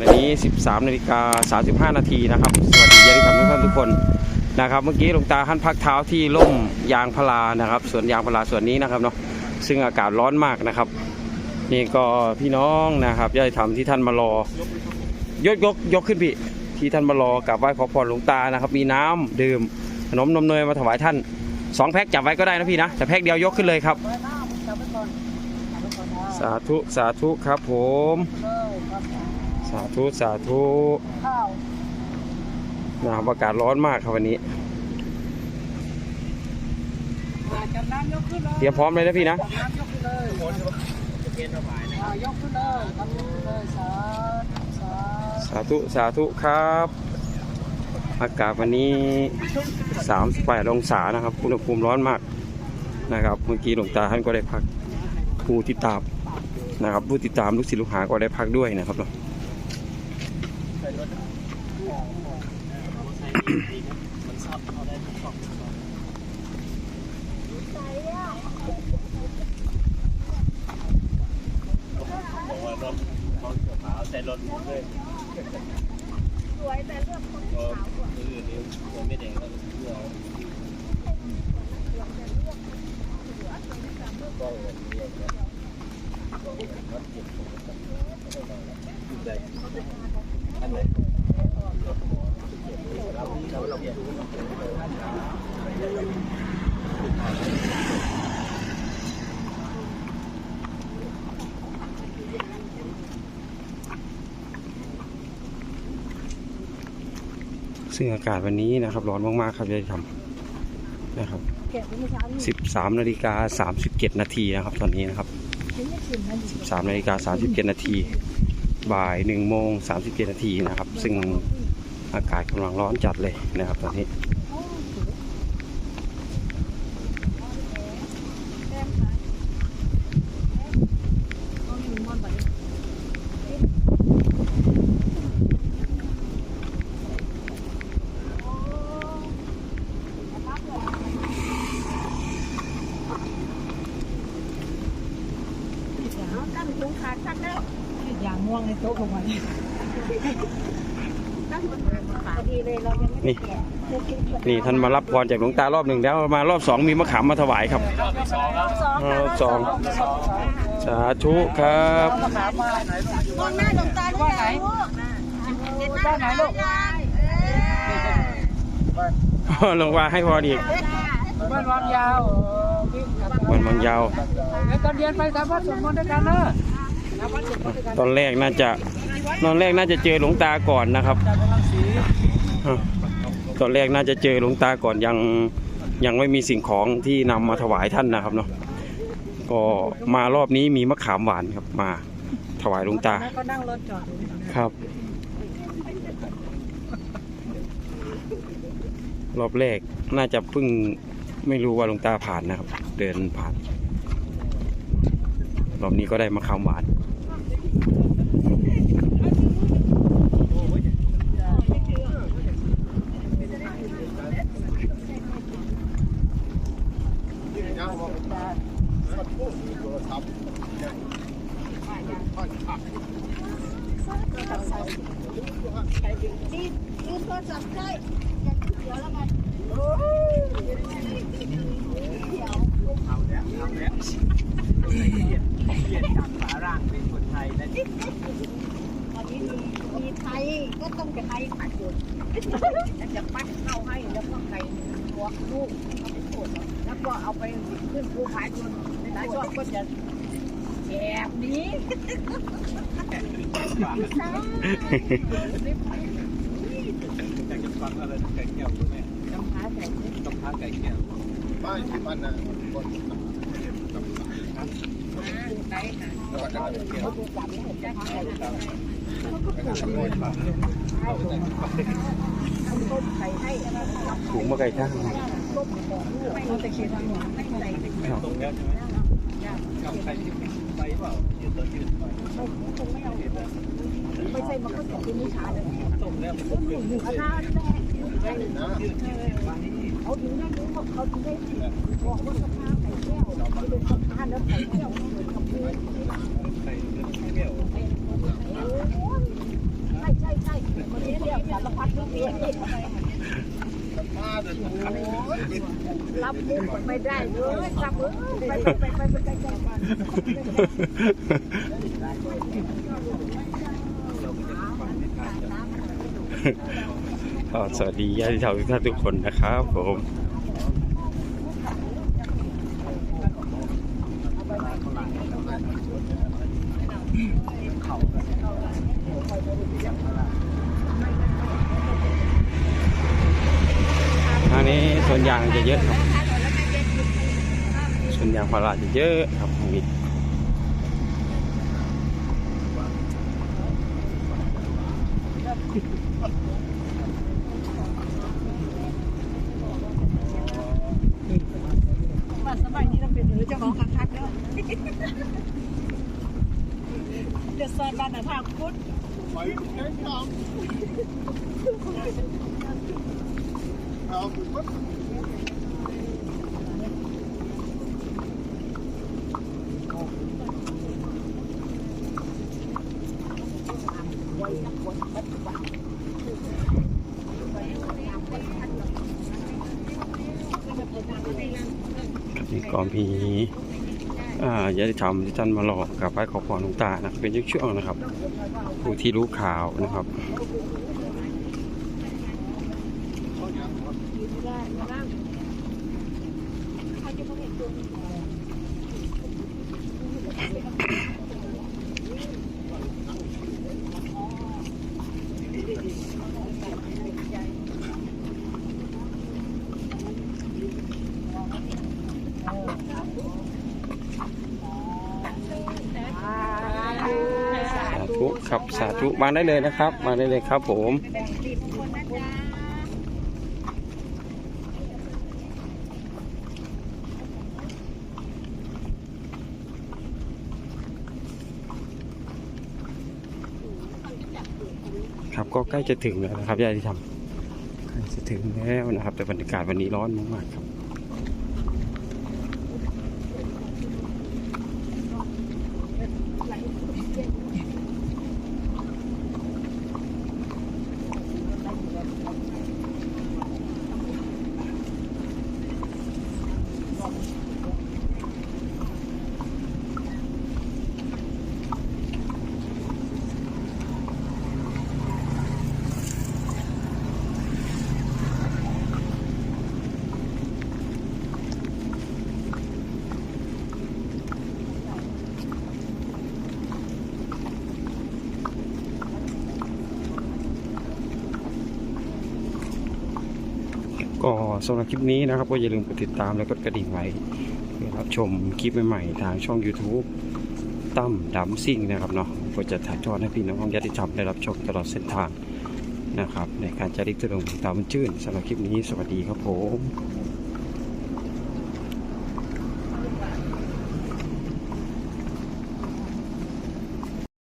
ขณะนี้ 13นาฬิกา35 นาทีนะครับ สวัสดีญาติธรรมทุกท่านทุกคนนะครับ เมื่อกี้หลวงตาท่านพักเท้าที่ร่มยางพารานะครับสวนยางพาราสวนนี้นะครับเนาะซึ่งอากาศร้อนมากนะครับ นี่ก็พี่น้องนะครับญาติธรรมที่ท่านมารอยกยกยกขึ้นพี่ที่ท่านมารอกราบไหว้ขอพรหลวงตานะครับ มีน้ำดื่มขนมนมเนยมาถวายท่านสองแพ็คจับไว้ก็ได้นะพี่นะแต่แพ็คเดียวยกขึ้นเลยครับ สาธุสาธุครับผมครับ สาธุสาธุข้าวนะครับอากาศร้อนมากครับวันนี้อ่าจับน้ำยกขึ้นเลยเตรียมพร้อมเลยนะพี่นะจับน้ำยกขึ้นเลยอ่ายกขึ้นเลยทำยกขึ้นเลยสาธุสาธุสาธุสาธุครับ อากาศวันนี้ 38 องศานะครับอุณหภูมิร้อนมากนะครับ เมื่อกี้หลวงตาท่านก็ได้พักผู้ติดตามนะครับผู้ติดตามลูกศิษย์ลูกหาก็ได้พักด้วยนะครับเนาะ บอกว่ารถเขาเสื้อขาวแต่รถเลยสวยแต่เลือกคนก็คือเดี๋ยวตัวไม่ได้งแล้วก็เสื้อก็เงินเยอะนะรถเก็บอันไหนเราเราเรา ซึ่งอากาศวันนี้นะครับ ร้อนมากๆครับญาติธรรมนะครับเก็บไว้เมื่อเช้านี่13นาฬิกา37นาทีนะครับ ตอนนี้นะครับถึงจะชิมนะดิ13นาฬิกา37นาทีบ่าย1โมง37นาทีนะครับ ซึ่งอากาศกำลังร้อนจัดเลยนะครับ ตอนนี้ ต้องมีมอนแบบนี้ เอาตั้งถุงขาดชักแล้วอย่างม่วงในโต๊ะลงมาเนี่ยตั้งถุงขาดพอดีเลยเรายังไม่ได้แกะนี่ท่านมารับพรจากหลวงตารอบหนึ่งแล้วมารอบสองมีมะขามมาถวายครับสองรอบสองสาธุครับมะขามมาไหนมองหน้าหลวงตาด้วยไหนด้านไหนลูกหลวงว่าให้พรอีกบ้านวันยาว วิ่งกันวันบางยาวเดี๋ยวตอนเย็นไปสามวัดสวดมนต์ด้วยกันนะสามวัดสวดมนต์ด้วยกันตอนแรกน่าจะตอนแรกน่าจะเจอหลวงตาก่อนนะครับจากพลังสีตอนแรกน่าจะเจอหลวงตาก่อนยังยังไม่มีสิ่งของที่นำมาถวายท่านนะครับเนาะก็มารอบนี้มีมะขามหวานครับมาถวายหลวงตาแล้วก็นั่งรถจอดอยู่เนี่ยครับรอบแรกน่าจะเพิ่ง ไม่รู้ว่าหลวงตาผ่านนะครับ เดินผ่าน รอบนี้ก็ได้มะขามหวานนี่ยืนโทรศัพท์ได้เดี๋ยวแล้วกัน ตอนนี้มีมีไทยก็ต้องเป็นไทยขาดอยู่แล้วจะปั้นเข้าให้แล้วก็ไก่ตัวลูกเอาไปโขดแล้วก็เอาไปขึ้นภูผาจนหลายช่วงก็จะแอบหนี้อยากจะฟังอะไรไก่แก้วคุณแม่ ต้องหาแต่ต้องพักไก่แก้วบ้านที่บ้านนะคนไหนค่ะแล้วก็จะมาเที่ยวเขาดูกลับไม่เห็นจะทำอะไรสำรวจมาต้มไข่ให้อะไรถุงมะไก่ท่างต้มของลูกเขาจะเคี่ยวทั้งหมไม่ใส่ตรงแล้ใช่ไหมกับใครที่ไปเปล่ายืนตัวยืนไปไม่เอาไม่ใช่มันก็จะเป็นนิชาเลยตรงแล้วมันต้มหนึ่งหนึ่งคณะนี่แหละ เขาถึงได้รู้ว่าเขาถึงได้บอกว่าสภาพไข่แก้วเป็นสภาพแล้วไข่แก้วเหมือนกับพื้นไก่แก้วโอ้ยารพัดทุกเรื่องมาแต่โอ้ยรับมุกไม่ได้เลยรับเออไปไปไปไปไปไปก็ สวัสดีญาติธรรมทุกท่านทุกคนนะครับผมอันนี้ส่วนยางจะเยอะครับส่วนยางพาราจะเยอะครับตรงนี้ ចុះបងខាងខាត់ទៅលសនបានតែថាគុណមកទេតាមអោបមក ก็มีอ่าญาติธรรมที่ท่านมาหลอกกับไปขอพรหลวงตานะเป็นช่วงๆนะครับ ผู้ที่รู้ข่าวนะครับ สา ธุครับสาธุมาได้เลยนะครับ มาได้เลยครับผมครับก็ใกล้จะถึงแล้วนะครับญาติธรรมใกล้จะถึงแล้วนะครับ แต่บรรยากาศวันนี้ร้อนมากๆครับ ก็ สำหรับคลิปนี้นะครับก็อย่าลืมกดติดตามและกดกระดิ่งไว้เพื่อรับชมคลิปใหม่ๆ ทางช่อง YouTube ตั้มดัมซิ่งนะครับเนาะก็จะถ่ายทอดให้พี่น้องญาติธรรมได้รับชมตลอดเส้นทางนะครับ ในการจาริกตุดงตามมันชื่นสำหรับคลิปนี้สวัสดีครับผม